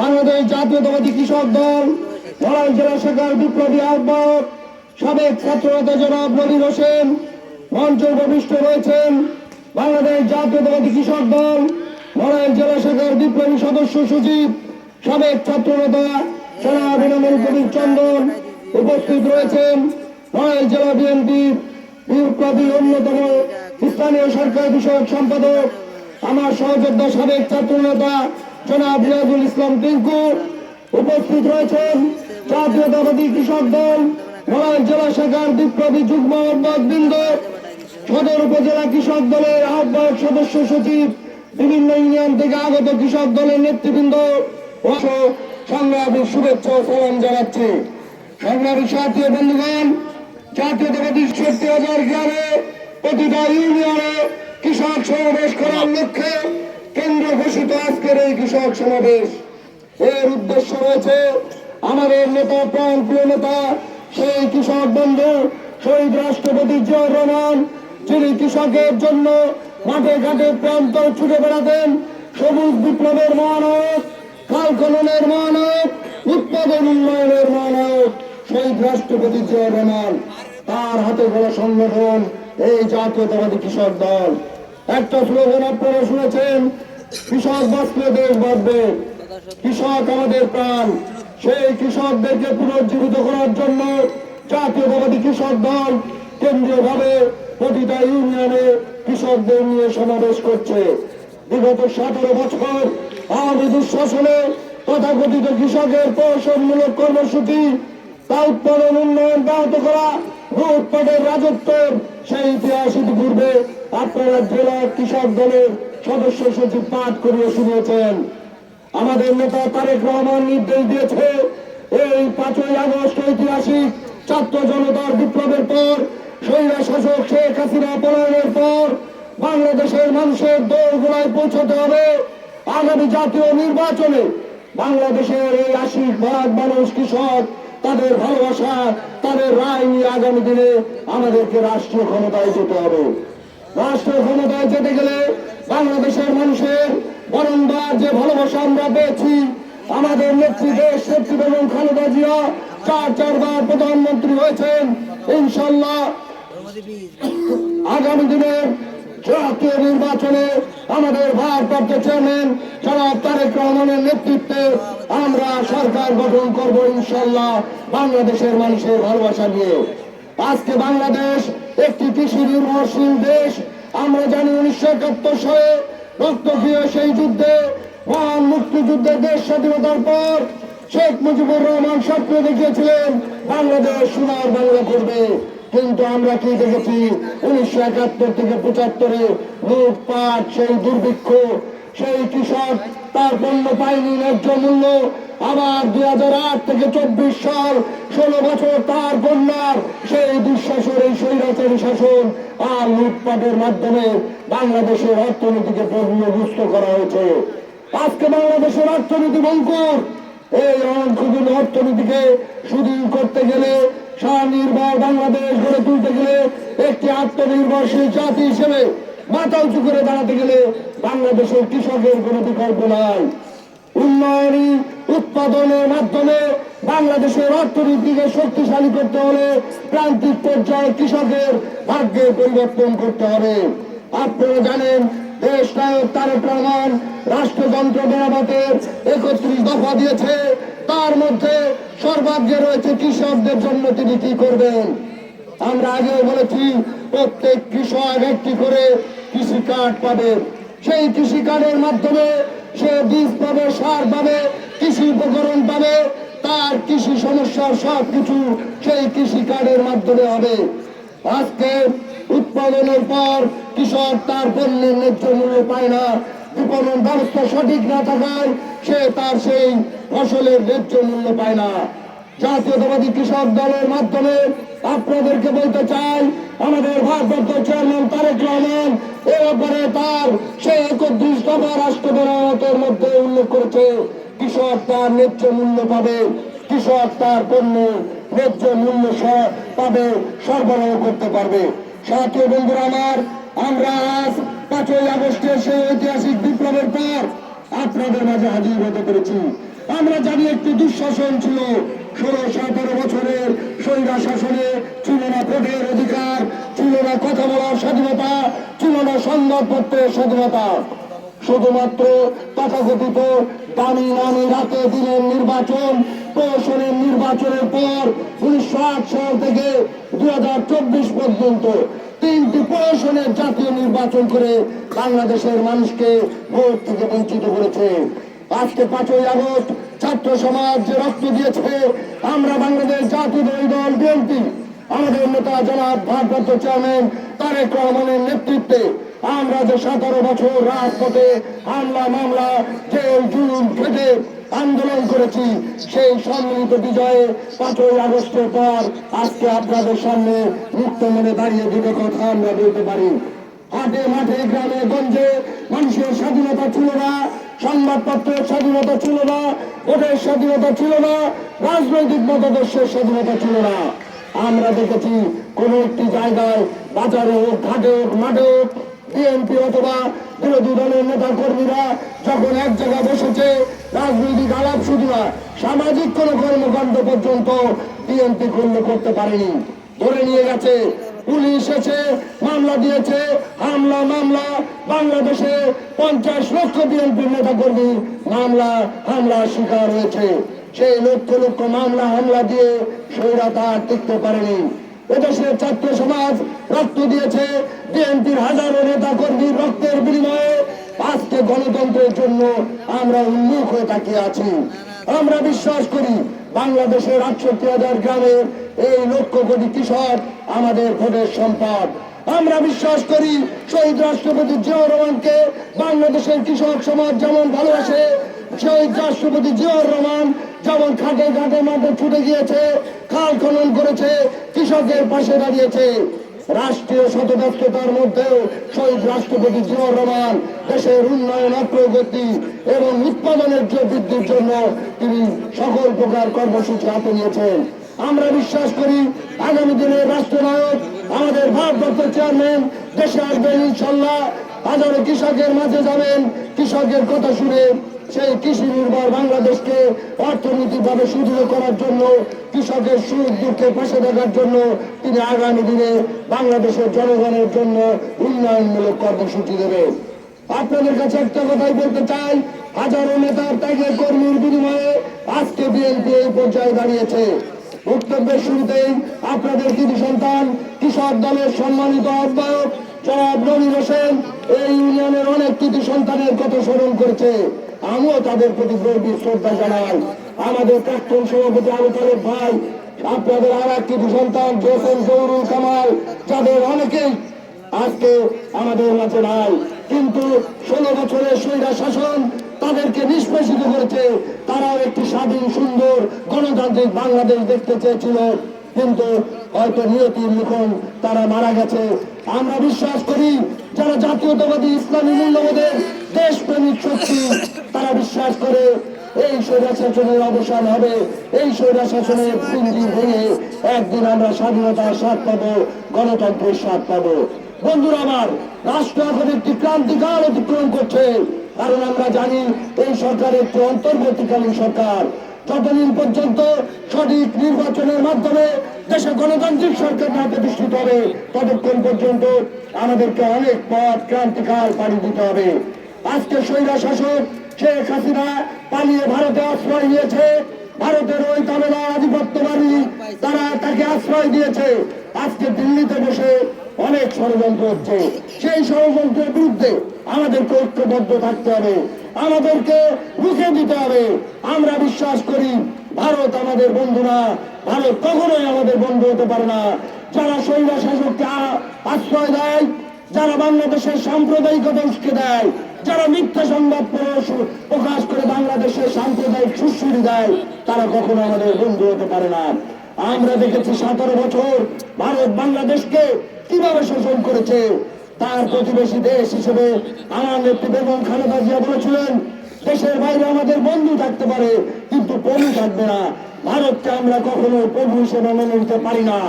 বাংলাদেশ জাতীয়তাবাদী কৃষক দল নড়াইল জেলা শাখার বিপ্লবী আহ্বায়ক, সাবেক ছাত্রনেতা জনাব নবীন হোসেন, মঞ্চে উপবিষ্ট রয়েছেন বাংলাদেশ জাতীয়তাবাদী কৃষক দল নড়াইল জেলা শাখার বিপ্লবী সদস্য সচিব, সাবেক ছাত্রনেতা জনাব ইনামুল কবির চন্দন উপস্থিত রয়েছেন। নড়াইল জেলা বিএনপির বিপ্লবী অন্যতম স্থানীয় সরকার বিষয়ক সম্পাদক, আমার সহযোদ্ধা সাবেক ছাত্র নেতা জনাব রিয়াজুল ইসলাম টিঙ্কু উপস্থিত রয়েছেন জাতীয়তাবাদী কৃষক দল নড়াইল জেলা শাখার বিপ্লবী যুগ্ম বৃন্দ, সদর উপজেলা কৃষক দলের আহ্বায়ক সদস্য সচিব, বিভিন্ন ইউনিয়ন থেকে আগত কৃষক দলের নেতৃবৃন্দ সংগ্রামী শুভেচ্ছা সালাম জানাচ্ছি। সংগ্রামী সাথী বন্ধুগণ জাতীয়তাবাদী সত্যি হাজার গ্রামে প্রতিটা ইউনিয়নে কৃষক সমাবেশ করার লক্ষ্যে কেন্দ্র ঘোষিত আজকের এই কৃষক সমাবেশ। এর উদ্দেশ্য রয়েছে আমাদের নেতা, প্রাণ প্রিয় নেতা, সেই কৃষক বন্ধু শহীদ রাষ্ট্রপতি জিয়াউর রহমান, যিনি কৃষকের জন্য মাঠে ঘাটে প্রান্ত ছুটে বেড়াতেন। সবুজ বিপ্লবের মহানায়ক কাল খননের মহানায়ক, উৎপাদন উন্নয়নের মহানায়ক শহীদ রাষ্ট্রপতি জিয়াউর রহমান, তার হাতে গড়া সংগঠন এই জাতীয়তাবাদী কৃষক দল। একটা স্লোগান আপনারা শুনেছেন, কৃষক বাঁচলে দেশ বাঁচবে। কৃষক আমাদের প্রাণ। সেই কৃষকদেরকে পুনর্জীবিত করার জন্য জাতীয়তাবাদী কৃষক দল কেন্দ্রীয়ভাবে প্রতিটা ইউনিয়নে কৃষকদের নিয়ে সমাবেশ করছে। বিগত সতেরো বছর আওয়ামী দুঃশাসনে তথাকথিত কৃষকের প্রশাসনমূলক কর্মসূচি, তা উৎপাদন, উন্নয়ন ব্যাহত করা উৎপাদের রাজত্বের সেই ইতিহাস ইতিপূর্বে আপনারা জেলা কৃষক দলের সদস্য সচিব পাঠ করিয়ে শুনিয়েছেন। আমাদের নেতা তারেক রহমান নির্দেশ দিয়েছে, এই পাঁচই আগস্ট ঐতিহাসিক ছাত্র জনতার বিপ্লবের পর, স্বৈরা শাসক শেখ হাসিনা পলায়নের পর বাংলাদেশের মানুষের দৌড়গোড়ায় পৌঁছতে হবে। আগামী জাতীয় নির্বাচনে বাংলাদেশের এই আশি ভাগ মানুষ কৃষক, তাদের ভালোবাসা, তাদের রায় নিয়ে আগামী দিনে আমাদেরকে রাষ্ট্রীয় ক্ষমতায় যেতে হবে। রাষ্ট্র ক্ষমতায় যেতে গেলে বাংলাদেশের মানুষের বারংবার যে ভালোবাসা আমরা পেয়েছি, আমাদের নেত্রী দেশ নেত্রী বেগম খালেদা জিয়া, চার, চারবার প্রধানমন্ত্রী হয়েছেন, ইনশাল্লাহ আগামী দিনের জাতীয় নির্বাচনে আমাদের ভারপ্রাপ্ত চেয়ারম্যান জনাব তারেক রহমানের নেতৃত্বে আমরা সরকার গঠন করব, ইনশাল্লাহ বাংলাদেশের মানুষের ভালোবাসা নিয়ে আজকে বাংলাদেশ একটি কৃষি নির্ভরশীল দেশ। আমরা জানি উনিশশো একাত্তর সালে রক্তপ্রিয় সেই যুদ্ধে, মহান মুক্তিযুদ্ধে দেশ স্বাধীনতার পর শেখ মুজিবুর রহমান স্বপ্ন দেখিয়েছিলেন, বাংলাদেশ সোনার বাংলা করবে। কিন্তু আমরা কি দেখেছি? উনিশশো একাত্তর থেকে পঁচাত্তরে লুটপাট, সেই দুর্ভিক্ষ, সেই কৃষক তার পণ্য পায়নি, ন্যায্য মূল্য আবার দুই হাজার আট থেকে চব্বিশ সাল ষোলো বছর তার বন্যার সেই দুঃশাসন, এই স্বৈরাচারী শাসন আর লুটপাটের মাধ্যমে বাংলাদেশের অর্থনীতিকে পণ্যগুস্ত করা হয়েছে। আজকে বাংলাদেশের অর্থনীতি বঙ্কুর। এই অঙ্কগুলো অর্থনীতিকে সুদূর করতে গেলে স্বনির্ভর বাংলাদেশ গড়ে তুলতে গেলে একটি আত্মনির্ভরশীল জাতি হিসেবে মাথা উঁচু করে দাঁড়াতে গেলে বাংলাদেশের কৃষকের কোনো বিকল্প নাই। উন্নয়নী উৎপাদনের মাধ্যমে বাংলাদেশের অর্থনীতিকে শক্তিশালী করতে হলে প্রান্তিক পর্যায়ে কৃষকের ভাগ্যে পরিবর্তন করতে হবে। আপনারা জানেন, দেশ নায়ক তারেক রহমান রাষ্ট্রযন্ত্র মেরামতের একত্রিশ দফা দিয়েছে। তার মধ্যে সর্বাগ্যে রয়েছে কৃষকদের জন্য তিনি কি করবেন? আমরা আগেও বলেছি, প্রত্যেক কৃষক একটি করে কৃষি কার্ড পাবে। সেই কৃষি কার্ডের মাধ্যমে সে বীজ পাবে, সার পাবে কৃষি উপকরণ পাবে, তার কৃষি সমস্যার সব কিছু সেই কৃষি কার্ডের মাধ্যমে হবে। আজকে উৎপাদনের পর কৃষক তার পণ্যের ন্যায্য মূল্য পায় না। বিপণন ব্যবস্থা সঠিক না থাকায় সে তার সেই ফসলের ন্যায্য মূল্য পায় না। জাতীয়তাবাদী কৃষক দলের মাধ্যমে আপনাদেরকে বলতে চাই, আমাদের ভারপ্রাপ্ত চেয়ারম্যান তারেক রহমান এ ব্যাপারে তার সেই একত্রিশ দফা রাষ্ট্র মধ্যে উল্লেখ করেছে। কৃষক তার ন্যায্য মূল্য পাবে কৃষক তার পণ্য ন্যায্য মূল্য পাবে, সরবরাহ করতে পারবে। সাথী বন্ধুরা আমার, আমরা আজ পাঁচই আগস্টের সেই ঐতিহাসিক বিপ্লবের পর আপনাদের মাঝে হাজির হতে পেরেছি। আমরা জানি একটি দুঃশাসন ছিল, ষোলো সতেরো বছরের স্বৈরা শাসনে ছিল না ভোটের অধিকার, ছিল না কথা বলার স্বাধীনতা, ছিল না সংবাদপত্রের স্বাধীনতা। শুধুমাত্র তথাকথিত দামি নামি রাতে দিনের নির্বাচন প্রশাসনের নির্বাচনের পর উনিশশো আট সাল থেকে দুই পর্যন্ত তিনটি প্রশাসনের জাতীয় নির্বাচন করে বাংলাদেশের মানুষকে ভোট থেকে বঞ্চিত করেছে। আজকে পাঁচই আগস্ট ছাত্র সমাজ যে রক্ত দিয়েছে, আমরা বাংলাদেশ জাতীয় দল বিএনপি। আমাদের নেতা জনাব ভারপ্রাপ্ত চেয়ারম্যান তারেক রহমানের নেতৃত্বে আমরা যে সতেরো বছর রাজপথে হামলা, মামলা, জেল, জুলুম, খেটে আন্দোলন করেছি, সেই সম্মিলিত বিজয়ে পাঁচই আগস্টের পর আজকে আপনাদের সামনে মুক্ত মনে দাঁড়িয়ে দুটো কথা আমরা বলতে পারি। হাটে মাঠে গ্রামে, গঞ্জে মানুষের স্বাধীনতা ছিল না সংবাদপত্রের স্বাধীনতা ছিল না, ভোটের স্বাধীনতা ছিল না, রাজনৈতিক মতাদর্শের স্বাধীনতা ছিল না। আমরা দেখেছি কোন একটি জায়গায়, বাজারে হোক, ঘাটে হোক, মাঠে হোক বিএনপি অথবা বিরোধী দলের নেতা কর্মীরা যখন এক জায়গায় বসেছে, রাজনৈতিক আলাপ শুধু না সামাজিক কোন কর্মকাণ্ড পর্যন্ত বিএনপি গণ্য করতে পারেনি। ধরে নিয়ে গেছে, পুলিশ এসে মামলা দিয়েছে, হামলা, মামলা, বাংলাদেশে পঞ্চাশ লক্ষ বিএনপির নেতা কর্মী মামলা হামলা শিকার হয়েছে। সেই লক্ষ লক্ষ মামলা, হামলা দিয়ে স্বৈরাতা টিকতে পারেনি। এদেশের ছাত্র সমাজ রক্ত দিয়েছে। বিএনপির হাজারো নেতা কর্মীর রক্তের বিনিময়ে আজকে গণতন্ত্রের জন্য আমরা উন্মুখ হয়ে তাকিয়ে আছি। আমরা বিশ্বাস করি বাংলাদেশের আটষট্টি হাজার গ্রামের এই লক্ষ কোটি কৃষক আমাদের ভোটের সম্পদ। আমরা বিশ্বাস করি শহীদ রাষ্ট্রপতি জিয়াউর রহমানকে বাংলাদেশের কৃষক সমাজ যেমন ভালোবাসে শহীদ রাষ্ট্রপতি জিয়াউর রহমান যেমন খাটে ঘাটে মাঠে ছুটে গিয়েছে, খাল খনন করেছে, কৃষকের পাশে দাঁড়িয়েছে। রাষ্ট্রীয় শতব্যস্ততার মধ্যেও শহীদ রাষ্ট্রপতি জিয়াউর রহমান দেশের উন্নয়ন, অগ্রগতি এবং উৎপাদনের যে বৃদ্ধির জন্য তিনি সকল প্রকার কর্মসূচি হাতে নিয়েছেন। আমরা বিশ্বাস করি, আগামী দিনের রাষ্ট্রনায়ক, আমাদের ভারপ্রাপ্ত চেয়ারম্যান দেশে আসবেন ইনশাল্লাহ। হাজারো কৃষকের মাঝে যাবেন, কৃষকের কথা শুনে সেই কৃষি নির্ভর বাংলাদেশকে অর্থনৈতিকভাবে সুদৃঢ় করার জন্য, কৃষকের সুখ দুঃখে পাশে থাকার জন্য তিনি আগামী দিনে বাংলাদেশের জনগণের জন্য উন্নয়নমূলক কর্মসূচি দেবে। আপনাদের কাছে একটা কথাই বলতে চাই, হাজারো নেতার ত্যাগে কর্মীর বিনিময়ে আজকে বিএনপি এই পর্যায়ে দাঁড়িয়েছে। বক্তব্যের শুরুতেই আপনাদের কৃতি সন্তান, কৃষক দলের সম্মানিত আহ্বায়ক জনাব নবীন হোসেন, এই ইউনিয়নের অনেক কৃতি সন্তানের কথা স্মরণ করেছে। আমিও তাদের প্রতি গর্বিত শ্রদ্ধা জানাই। আমাদের প্রাক্তন সভাপতি আবু তালেব ভাই, আপনাদের আর এক কৃতি সন্তান জোসেন জৌরুল কামাল, যাদের অনেকেই আজকে আমাদের মাঝে নাই। কিন্তু ষোলো বছরের স্বৈরা শাসন তাদেরকে নিষ্পেষিত করেছে। তারাও একটি স্বাধীন, সুন্দর, গণতান্ত্রিক বাংলাদেশ দেখতে চেয়েছিল। কিন্তু হয়তো নিয়তির লিখন তারা মারা গেছে। আমরা বিশ্বাস করি, যারা জাতীয়তাবাদী ইসলামী মূল্যবোধের দেশপ্রেমিক শক্তি, তারা বিশ্বাস করে এই স্বৈরা শাসনের অবসান হবে। এই স্বৈরা শাসনের পিঞ্জি ভেঙে একদিন আমরা স্বাধীনতার স্বাদ পাবো, গণতন্ত্রের স্বাদ পাবো। বন্ধুরা আমার, রাষ্ট্র এখন একটি ক্রান্তিকাল অতিক্রম করছে, কারণ আমরা জানি এই সরকার একটি অন্তর্বর্তীকালীন সরকার। যতদিন পর্যন্ত সঠিক নির্বাচনের মাধ্যমে দেশে গণতান্ত্রিক সরকার না প্রতিষ্ঠিত হবে, ততক্ষণ পর্যন্ত আমাদেরকে অনেক পথ ক্রান্তিকাল পাড়ি দিতে হবে। আজকে স্বৈরা শাসক শেখ হাসিনা পালিয়ে ভারতে আশ্রয় নিয়েছে। ভারতের ওই তামেলা আধিপত্যবাদী তারা তাকে আশ্রয় দিয়েছে, আজকে দিল্লিতে বসে অনেক ষড়যন্ত্র হচ্ছে। সেই ষড়যন্ত্রের বিরুদ্ধে আমাদেরকে ঐক্যবদ্ধ থাকতে হবে, আমাদেরকে রুখে দিতে হবে। আমরা বিশ্বাস করি, ভারত আমাদের বন্ধু না ভারত কখনোই আমাদের বন্ধু হতে পারে না। যারা স্বৈরা শাসককে আশ্রয় দেয়, যারা বাংলাদেশের সাম্প্রদায়িকতা উস্কে দেয় যারা মিথ্যা সংবাদ প্রকাশ- করে বাংলাদেশের সাম্প্রদায়িক সুশ্রী দেয়, তারা কখনো আমাদের বন্ধু হতে পারে না। আমরা দেখেছি সতেরো বছর ভারত বাংলাদেশকে কীভাবে শোষণ করেছে, তার প্রতিবেশী দেশ হিসেবে আমার নেত্রী বেগম খালেদা জিয়া বলেছিলেন, দেশের বাইরে আমাদের বন্ধু থাকতে পারে, কিন্তু প্রভু থাকবে না। ভারতকে আমরা কখনো প্রভু হিসেবে মেনে নিতে পারি না।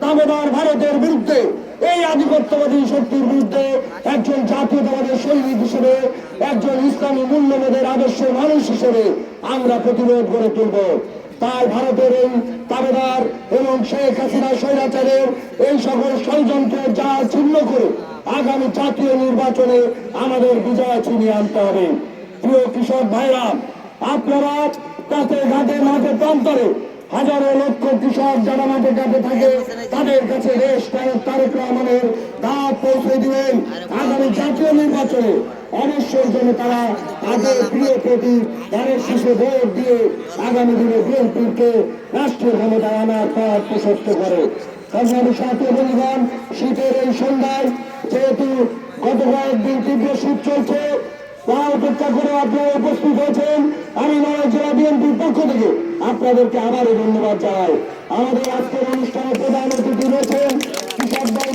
দামেদার ভারতের বিরুদ্ধে এই আধিপত্যবাদী শক্তির বিরুদ্ধে একজন জাতীয়তাবাদের সৈনিক হিসেবে, একজন ইসলামী মূল্যবোধের আদর্শ মানুষ হিসেবে আমরা প্রতিরোধ গড়ে তুলব। তাই ভারতের এই দাবেদার এবং শেখ হাসিনা স্বৈরাচারের এই সকল ষড়যন্ত্রের যা ছিন্ন করে আগামী জাতীয় নির্বাচনে আমাদের বিজয় ছিনিয়ে আনতে হবে। প্রিয় কৃষক ভাইরা, আপনারা তাতে ঘাটে মাঠে প্রান্তরে হাজারো লক্ষ কৃষক যারা মাঠে ঘাটে থাকে, তাদের কাছে রেশ তারেক তারেক রহমানের দাঁত পৌঁছে দিবেন আগামী জাতীয় নির্বাচনে। অবশ্যই যেন তারা আগে প্রিয় প্রতি তাদের শেষে ভোট দিয়ে আগামী দিনে বিএনপিকে রাষ্ট্রীয় ক্ষমতায় আনার পথ প্রশস্ত করে। সংগ্রামী সাথী বন্ধুগণ, শীতের এই সন্ধ্যায় যেহেতু গত কয়েকদিন তীব্র শীত চলছে তা উপেক্ষা করে আপনারা উপস্থিত হয়েছেন। আমি নয় জেলা বিএনপির পক্ষ থেকে আপনাদেরকে আবারও ধন্যবাদ জানাই। আমাদের আজকের অনুষ্ঠানে প্রধান অতিথি রয়েছেন কৃষক দল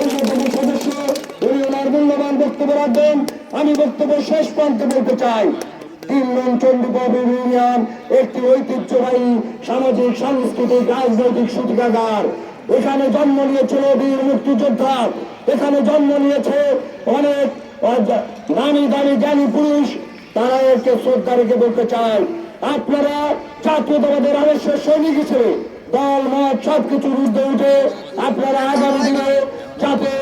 অন্যতম সদস্য উনি ওনার মূল্যবান বক্তব্য রাখবেন। আমি বক্তব্য শেষ প্রান্তে বলতে চাই তিন নং ইউনিয়ন, একটি ঐতিহ্যবাহী সামাজিক, সাংস্কৃতিক, রাজনৈতিক সূতিকাগার এখানে জন্ম নিয়েছিল বীর মুক্তিযোদ্ধা। এখানে জন্ম নিয়েছে অনেক নামি দামি জ্ঞানী পুরুষ, তারা একে শ্রদ্ধা রেখে বলতে চায়। আপনারা জাতীয়তাবাদের আদর্শের সৈনিক হিসেবে দল, মত সবকিছু ঊর্ধ্বে উঠে আপনারা আগামী দিনে যাতে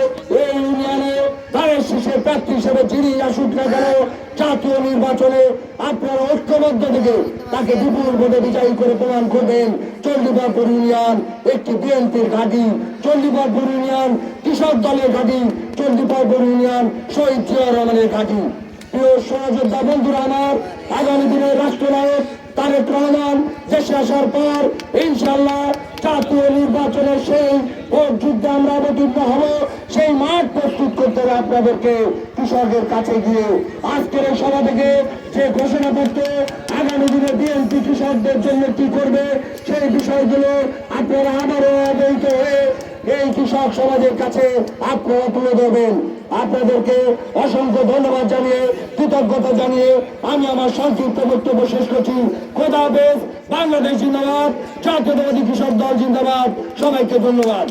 এই ইউনিয়নে তাদের শেষে প্রার্থী হিসেবে যিনি আসুক না কেন জাতীয় নির্বাচনে আপনারা ঐক্যবদ্ধ থেকে তাকে বিপুল ভোটে বিজয়ী করে প্রমাণ করবেন। চণ্ডীবাবুর ইউনিয়ন একটি বিএনপির ঘাঁটি। চণ্ডীবাবুর ইউনিয়ন কৃষক দলের ঘাঁটি। চণ্ডীবাবুর ইউনিয়ন শহীদ রহমানের ঘাঁটি। প্রিয় সহযোদ্ধা বন্ধুরা আমার, আগামী দিনের রাষ্ট্রনায়ক তারেক রহমান দেশে আসার পর ইনশাল্লাহ জাতীয় নির্বাচনের সেই ভোট যুদ্ধে আমরা অবতীর্ণ হব, সেই মাঠ প্রস্তুত করতে হবে আপনাদেরকে কৃষকের কাছে গিয়ে। আজকের এই সভা থেকে যে ঘোষণাপত্র আগামী দিনে বিএনপি কৃষকদের জন্য কি করবে সেই বিষয়গুলো আপনারা আবারও অবহিত হয়ে এই কৃষক সমাজের কাছে আপনারা তুলে ধরবেন। আপনাদেরকে অসংখ্য ধন্যবাদ জানিয়ে, কৃতজ্ঞতা জানিয়ে আমি আমার সংক্ষিপ্ত বক্তব্য শেষ করছি। খোদা বেশ বাংলাদেশ জিন্দাবাদ, জাতীয়তাবাদী কৃষক দল জিন্দাবাদ। সবাইকে ধন্যবাদ।